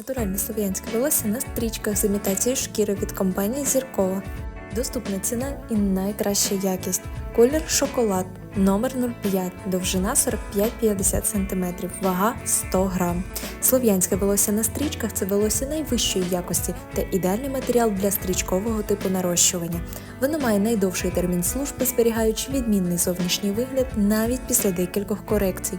Натуральне слов'янське волосся на стрічках з імітацією шкіри від компанії Зіркова. Доступна ціна і найкраща якість. Колір шоколад, номер 05, довжина 45-50 см, вага 100 грам. Слов'янське волосся на стрічках це волосся найвищої якості та ідеальний матеріал для стрічкового типу нарощування. Воно має найдовший термін служби, зберігаючи відмінний зовнішній вигляд навіть після декількох корекцій.